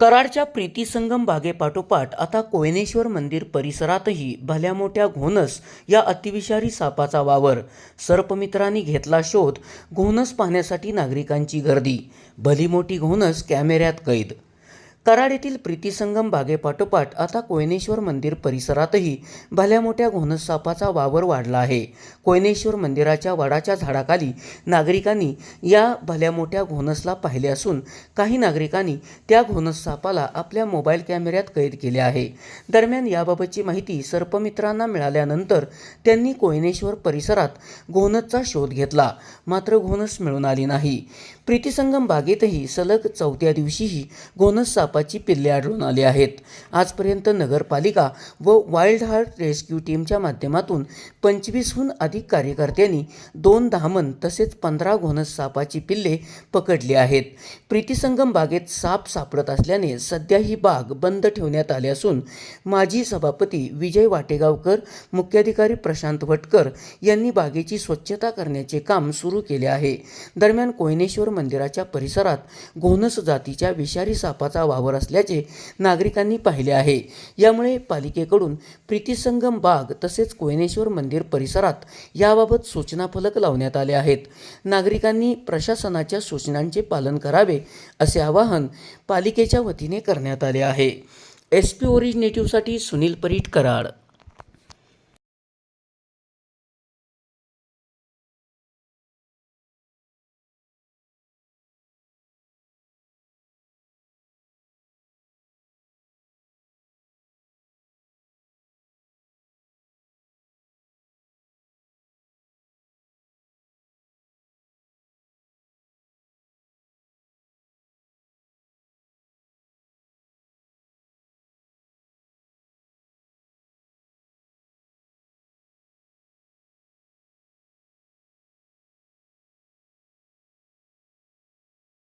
कराडच्या प्रीतीसंगम बागेपाठोपाठ आता कोयनेश्वर मंदिर परिसरातही भल्या मोठ्या घोणस या अतिविषारी सापाचा वावर. सर्पमित्रांनी घेतला शोध घोणस पाहण्यासाठी नागरिकांची गर्दी. भली मोठी घोणस कॅमेऱ्यात कैद कराड येथील प्रीतीसंगम बागेपाठोपाठ आता कोयनेश्वर मंदिर परिसरातही भल्या मोठ्या घोणसापाचा वावर वाढला आहे. कोयनेश्वर मंदिराच्या वडाच्या झाडाखाली नागरिकांनी या भल्या मोठ्या घोणसला पाहिले असून काही नागरिकांनी त्या घोणससापाला आपल्या मोबाईल कॅमेऱ्यात कैद केले आहे. दरम्यान याबाबतची माहिती सर्पमित्रांना मिळाल्यानंतर त्यांनी कोयनेश्वर परिसरात घोणसचा शोध घेतला. मात्र घोणस मिळून आली नाही. प्रीतीसंगम बागेतही सलग चौथ्या दिवशीही घोणस सापाची पिल्ले आढळून आली आहेत. आजपर्यंत नगरपालिका व वाईल्ड हार्ट रेस्क्यू टीमच्या माध्यमातून पंचवीसहून अधिक कार्यकर्त्यांनी दोन धामण तसेच पंधरा घोणस सापाची पिल्ले पकडली आहेत. प्रीतीसंगम बागेत साप सापडत असल्याने सध्या ही बाग बंद ठेवण्यात आली असून माजी सभापती विजय वाटेगावकर मुख्याधिकारी प्रशांत भटकर यांनी बागेची स्वच्छता करण्याचे काम सुरू केले आहे. दरम्यान कोयनेश्वर मंदिराच्या परिसरात घोणस जातीच्या विषारी सापाचा वावर असल्याचे नागरिकांनी पाहिले आहे. यामुळे पालिकेकडून प्रीतिसंगम बाग तसेच कोयनेश्वर मंदिर परिसरात याबाबत सूचना फलक लावण्यात आले आहेत. नागरिकांनी प्रशासनाच्या सूचनांचे पालन करावे असे आवाहन पालिकेच्या वतीने करण्यात आले आहे. एस पी ओरिजिनेटिव्हसाठी सुनील परीट कराड.